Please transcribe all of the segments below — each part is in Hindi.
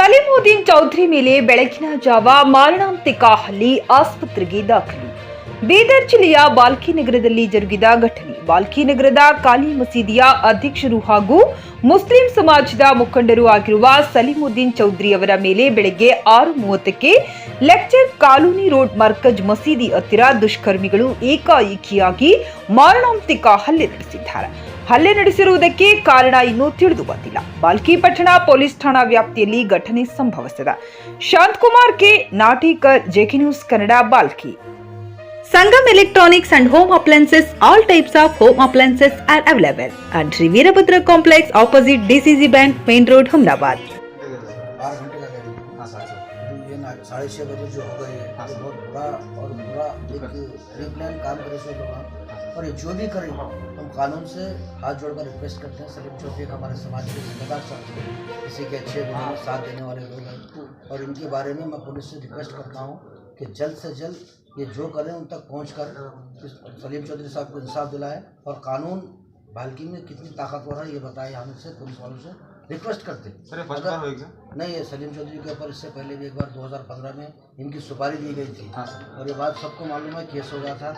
ಸಲೀಮುದ್ದೀನ್ ಚೌಧರಿ ಮೇಲೆ ಬೆಳಕಿನ ಜಾವ ಮಾರಣಾಂತಿಕ ಹಲ್ಲಿ ಆಸ್ಪತ್ರೆಗೆ ದಾಖಲು. ಬೀದರ್ ಜಿಲ್ಲೆಯ ಬಾಲ್ಕಿ ನಗರದಲ್ಲಿ ಜರುಗಿದ ಘಟನೆ. ಬಾಲ್ಕಿ ನಗರದ ಕಾಲಿ ಮಸೀದಿಯ ಅಧ್ಯಕ್ಷರು ಹಾಗೂ ಮುಸ್ಲಿಂ ಸಮಾಜದ ಮುಖಂಡರು ಆಗಿರುವ ಸಲೀಮುದ್ದೀನ್ ಚೌಧರಿ ಅವರ ಮೇಲೆ ಬೆಳಗ್ಗೆ ಆರು ಮೂವತ್ತಕ್ಕೆ ಲೆಕ್ಚರ್ ಕಾಲೋನಿ ರೋಡ್ ಮರ್ಕಜ್ ಮಸೀದಿ ಹತ್ತಿರ ದುಷ್ಕರ್ಮಿಗಳು ಏಕಾಏಕಿಯಾಗಿ ಮಾರಣಾಂತಿಕ ಹಲ್ಲೆ ನಡೆಸಿದ್ದಾರೆ. ಹಲ್ಲೆ ನಡೆಸಿರುವುದಕ್ಕೆ ಕಾರಣ ಇನ್ನೂ ತಿಳಿದು ಬಂದಿಲ್ಲ ಬಾಲ್ಕಿ ಪಟ್ಟಣ ಪೊಲೀಸ್ ಠಾಣಾ ವ್ಯಾಪ್ತಿಯಲ್ಲಿ ಘಟನೆ ಸಂಭವಿಸಿದೆ Shantakumar K Natikar JK news Kannada Balki Sangam Electronics and Home Appliances, all types of home appliances are available at Sri Veerabhadra Complex opposite DCC Bank, Main Road, Humnabad. बारह घंटे का गाड़ी हाँ सर सर ये ना साढ़े छः बजे जो हो गई है हाँ, ये सर। बहुत बुरा और बुरा एक प्लान काम करे से लोग हैं। और ये जो भी करें हम कानून से हाथ जोड़कर रिक्वेस्ट करते हैं सलीम चौधरी एक हमारे समाज के जिम्मेदार शख्स हैं। किसी के अच्छे बुरे में साथ देने वाले लोग हैं। और इनके बारे में मैं पुलिस से रिक्वेस्ट करता हूँ कि जल्द से जल्द ये जो करें उन तक पहुँच कर सलीम चौधरी साहब को इंसाफ दिलाए। और कानून बाल्की में कितनी ताकतवर है ये बताए हम इससे पुलिस वालों से। रिक्वेस्ट करते सर फ़र्स्ट अगर- बार क्या नहीं ये सलीम चौधरी के ऊपर इससे पहले भी एक बार 2015 में इनकी सुपारी दी गई थी। हाँ और ये बात सबको मालूम है केस हो गया था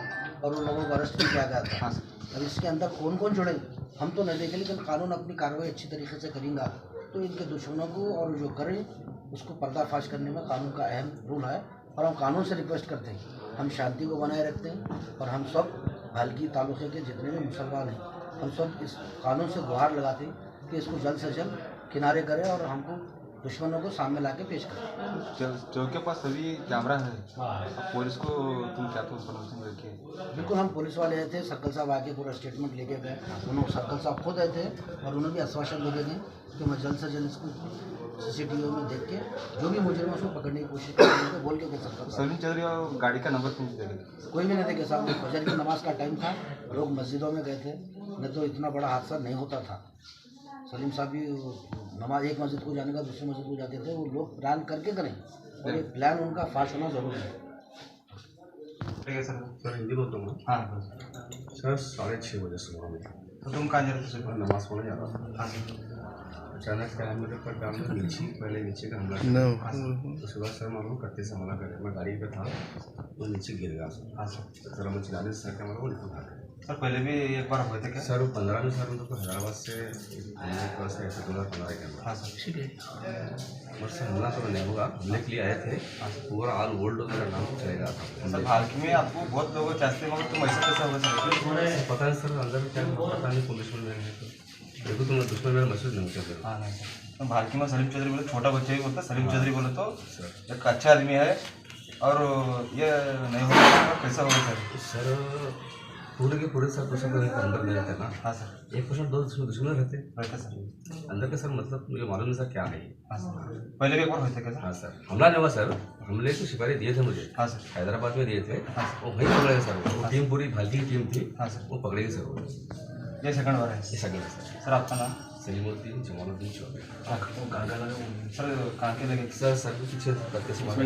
और उन लोगों को अरेस्ट भी किया गया था। हाँ अब इसके अंदर कौन कौन जुड़े? हम तो नहीं देखे लेकिन कानून अपनी कार्रवाई अच्छी तरीके से करेंगा। तो इनके दुश्मनों को और जो करें उसको पर्दाफाश करने में कानून का अहम रोल है। और हम कानून से रिक्वेस्ट करते हैं। हम शांति को बनाए रखते हैं और हम सब भालकी तालुके के जितने भी मुसलमान हैं हम सब इस कानून से गुहार लगाते हैं कि इसको जल्द से जल्द किनारे करें और हमको दुश्मनों को सामने ला के पेश करें। चौक के पास सभी कैमरा है। हाँ पुलिस को तुम क्या तो इन्फॉर्मेशन रखी बिल्कुल हम पुलिस वाले आए थे सर्कल साहब आके पूरा स्टेटमेंट लेके गए। उन्होंने सर्कल साहब खुद आए थे और उन्होंने भी आश्वासन लेके गए कि मैं जल्द से जल्द इसको सीसीटीवी में देख के जो भी मुझे उसको पकड़ने की कोशिश करेंगे बोल के सर्कल साहब सलीम चौधरी और गाड़ी का नंबर तुम कोई भी नहीं देखे साहब फजर की नमाज़ का टाइम था लोग मस्जिदों में गए थे। नहीं तो इतना बड़ा हादसा नहीं होता था। सलीम साहब भी नमाज़ एक मस्जिद को जाने का दूसरी मस्जिद को जाते थे वो लोग प्लान करके करें। और ये प्लान उनका फास्ट होना ज़रूरी है। ठीक है सर। सर हिंदी बोलता हूँ हाँ सर साढ़े छः बजे सुबह में। तो तुम कहाँ जा रहे थे नमाज़ पढ़ने जा रहा था हाँ सर अचानक क्या है मेरे पर काम में नीचे पहले नीचे का हमला किया। उसके बाद सर मालूम करते से हमला करे। मैं गाड़ी पे था वो नीचे गिर गया सर। हाँ सर। सर हम चिल्लाने से सर क्या मालूम वो निकल भाग गए सर पहले भी एक बार हुए थे क्या? सर वो पंद्रह में सर उनको हैदराबाद से हमने के पास ऐसे दो हज़ार पंद्रह के अंदर हाँ सर। ठीक है। और सर हमला तो नहीं हमले के लिए आए थे। पूरा ऑल वर्ल्ड मेरा नाम चलेगा सर हाल में आपको बहुत लोग चाहते हैं तुम ऐसा कैसा होगा सर? पता नहीं सर अंदर क्या पता नहीं दुश्मन मेरे तो। देखो तुम दुश्मन मेरा महसूस नहीं होता फिर हाँ नहीं सर। तो भारत में सलीम चौधरी बोले छोटा बच्चा ही बोलता सलीम चौधरी बोले तो सर। एक अच्छा आदमी है। और ये नहीं होगा तो कैसा होगा सर? सर पूरे के पूरे सर दुश्मन के अंदर नहीं रहते ना हाँ सर. एक परसेंट दो दुश्मन रहते? रहता सर. अंदर का सर? मतलब मुझे मालूम नहीं सर क्या है। हाँ सर. पहले भी एक बार थे क्या सर? हाँ सर. हमला नहीं हुआ सर. हमले तो सिपाही दिए थे मुझे. हाँ सर. हैदराबाद में दिए थे. हाँ वो वहीं पकड़ेंगे सर. वो टीम पूरी भारतीय टीम थी. हाँ सर. वो पकड़ेंगे सर. वो ये सेकंड बार है ये सेकंड है सर. सर आपका नाम? सलीमुद्दीन जमालुद्दीन चौधरी सर कहाँ के लगे सर सर के पीछे करके से मारा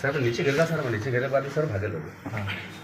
सर मैं नीचे गिर गया सर मैं नीचे गिरने के बाद सर भागे लोग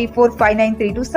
three four five nine three two seven.